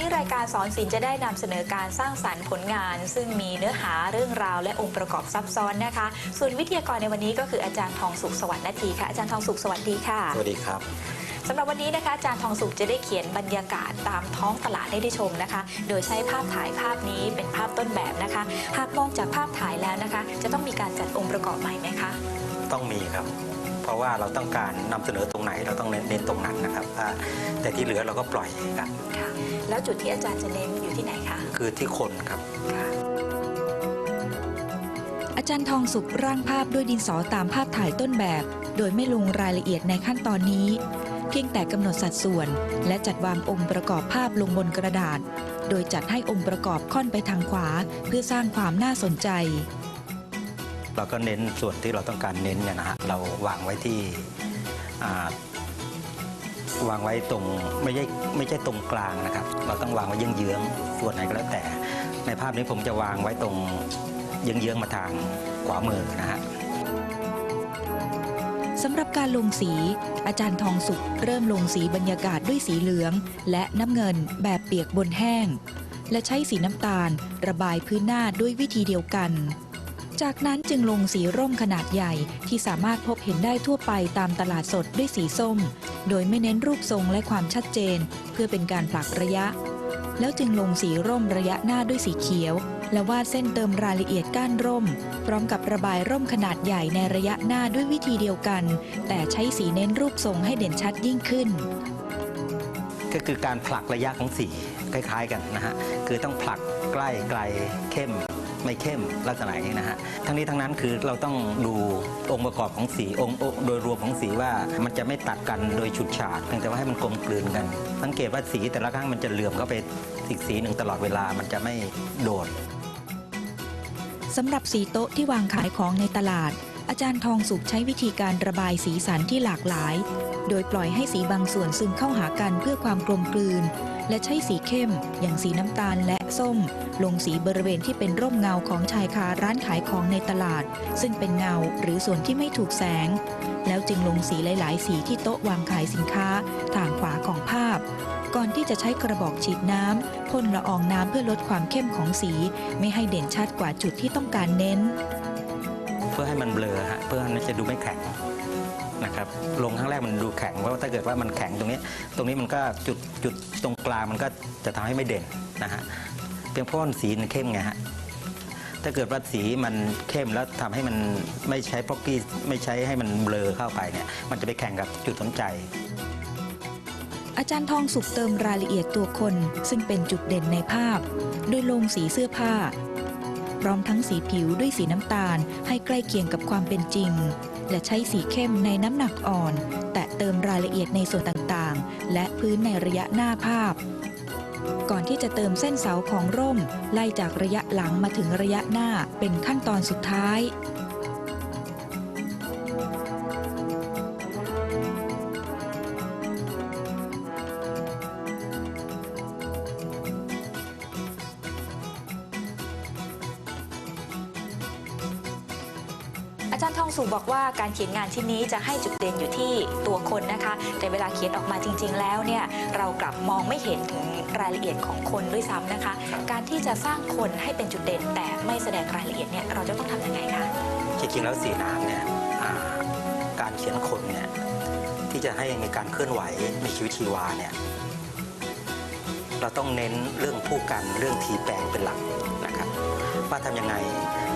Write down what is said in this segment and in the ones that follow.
ายการสอนศิลป์จะได้นำเสนอการสร้างสรรค์ผลงาน ซึ่งมีเนื้อหาเรื่องราว และองค์ประกอบซับซ้อนนะคะ ส่วนวิทยากรในวันนี้ก็คืออาจารย์ทองสุขสวัสดิ์นาทีค่ะอาจารย์ทองสุขสวัสดีค่ะสวัสดีครับสำหรับวันนี้นะคะอาจารย์ทองสุขจะได้เขียนบรรยากาศตามท้องตลาดให้ได้ชมนะคะ โดยใช้ภาพถ่ายภาพนี้เป็นภาพต้นแบบนะคะ หากมองจากภาพถ่ายแล้วนะคะ จะต้องมีการจัดองค์ประกอบใหม่ไหมคะ ต้องมีครับ เพราะว่าเราต้องการนำเสนอตรงไหนเราต้องเน้นเน้นตรงนั้นนะครับอ่าแต่ที่เหลือเราก็ปล่อยครับค่ะ แล้วจุดที่อาจารย์จะเน้นอยู่ที่ไหนคะ คือที่คนครับค่ะอาจารย์ทองสุขร่างภาพด้วยดินสอตามภาพถ่ายต้นแบบ โดยไม่ลงรายละเอียดในขั้นตอนนี้ เพียงแต่กำหนดสัดส่วน และจัดวางองค์ประกอบภาพลงบนกระดาษ โดยจัดให้องค์ประกอบค่อนไปทางขวา เพื่อสร้างความน่าสนใจ เราก็เน้นส่วนที่เราต้องการเน้นเนี่ยนะฮะเราวางไว้ที่อ่า วางไว้ตรงไม่ใช่ไม่ใช่ตรงกลางนะครับ เราต้องวางไว้เยื้องๆส่วนไหนก็แล้วแต่ ในภาพนี้ผมจะวางไว้ตรงเยื้องๆมาทางขวามือนะฮะสำหรับการลงสี อาจารย์ทองสุข เริ่มลงสีบรรยากาศด้วยสีเหลือง และน้ำเงินแบบเปียกบนแห้ง และใช้สีน้ำตาล ระบายพื้นหน้าด้วยวิธีเดียวกัน จากนั้นจึงลงสีร่มขนาดใหญ่ที่สามารถพบเห็นได้ทั่วไปตามตลาดสดด้วยสีส้ม โดยไม่เน้นรูปทรงและความชัดเจน เพื่อเป็นการผลักระยะ แล้วจึงลงสีร่มระยะหน้าด้วยสีเขียว และวาดเส้นเติมรายละเอียดก้านร่ม พร้อมกับระบายร่มขนาดใหญ่ในระยะหน้าด้วยวิธีเดียวกัน แต่ใช้สีเน้นรูปทรงให้เด่นชัดยิ่งขึ้น ก็คือการผลักระยะของสีคล้าย ๆ กันนะฮะคือต้องผลักใกล้ไกลเข้ม ไม่เข้มลักษณะอย่างนี้นะฮะทั้งนี้ทั้งนั้นคือเราต้องดูองค์ประกอบของสีองค์โดยรวมของสีว่ามันจะไม่ตัดกันโดยฉุดฉาดเพียงแต่ว่าให้มันกลมกลืนกัน สังเกตว่าสีแต่ละครั้งมันจะเหลื่อมเข้าไปอีกสีหนึ่งตลอดเวลามันจะไม่โดดสำหรับสีโต๊ะที่วางขายของในตลาด อาจารย์ทองสุขใช้วิธีการระบายสีสันที่หลากหลาย โดยปล่อยให้สีบางส่วนซึมเข้าหากันเพื่อความกลมกลืน และใช้สีเข้ม อย่างสีน้ำตาลและส้ม ลงสีบริเวณที่เป็นร่มเงาของชายคาร้านขายของในตลาด ซึ่งเป็นเงาหรือส่วนที่ไม่ถูกแสง แล้วจึงลงสีหลาย ๆ สีที่โต๊ะวางขายสินค้าทางขวาของภาพ ก่อนที่จะใช้กระบอกฉีดน้ำพ่นละอองน้ำเพื่อลดความเข้มของสี ไม่ให้เด่นชัดกว่าจุดที่ต้องการเน้น เพื่อให้มันเบลอฮะเพื่อให้มันจะดูไม่แข็ง นะครับลงครั้งแรกมันดูแข็งเพราะว่าถ้าเกิดว่ามันแข็งตรงนี้ ตรงนี้มันก็จุดจุดตรงกลางมันก็จะทำให้ไม่เด่นนะฮะเพียงเพราะว่าสีมันเข้มไงฮะถ้าเกิดว่าสีมันเข้มแล้วทำให้มันไม่ใช้พ็อกกี้ไม่ใช้ให้มันเบลอเข้าไปเนี่ยมันจะไปแข่งกับจุดสนใจอาจารย์ทองสุขเติมรายละเอียดตัวคน ซึ่งเป็นจุดเด่นในภาพโดยลงสีเสื้อผ้า พร้อมทั้งสีผิวด้วยสีน้ำตาลให้ใกล้เคียงกับความเป็นจริง และใช้สีเข้มในน้ำหนักอ่อน แต่เติมรายละเอียดในส่วนต่างๆ และพื้นในระยะหน้าภาพ ก่อนที่จะเติมเส้นเสาของร่ม ไล่จากระยะหลังมาถึงระยะหน้าเป็นขั้นตอนสุดท้าย อาจารย์ทองสุขบอกว่าการเขียนงานชิ้นนี้จะให้จุดเด่นอยู่ที่ตัวคนนะคะ แต่เวลาเขียนออกมาจริง ๆ แล้วเนี่ยเรากลับมองไม่เห็นถึงรายละเอียดของคนด้วยซ้ำนะคะ การที่จะสร้างคนให้เป็นจุดเด่น แต่ไม่แสดงรายละเอียดเนี่ยเราจะต้องทำยังไงคะจริงๆแล้วสีน้ำเนี่ยการเขียนคนเนี่ยที่จะให้มีการเคลื่อนไหวมีชีวิตชีวาเนี่ยเราต้องเน้นเรื่องผู้กันเรื่องทีแปลงเป็นหลักนะครับว่าทำยังไง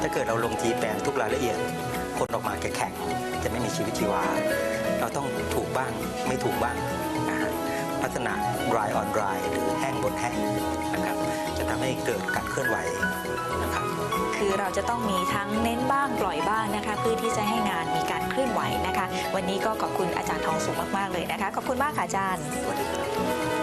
ถ้าเกิดเราลงทีแปลงทุกรายละเอียด คนออกมาแข็งๆจะไม่มีชีวิตชีวา เราต้องถูกบ้างไม่ถูกบ้างนะฮะลักษณะ dry on dry หรือแห้งบนแห้งนะครับจะทำให้เกิดการเคลื่อนไหวนะครับคือเราจะต้องมีทั้งเน้นบ้างปล่อยบ้างนะคะ เพื่อที่จะให้งานมีการเคลื่อนไหวนะคะ วันนี้ก็ขอบคุณอาจารย์ทองสุขมาก ๆ เลยนะคะ ขอบคุณมากค่ะอาจารย์สวัสดีครับ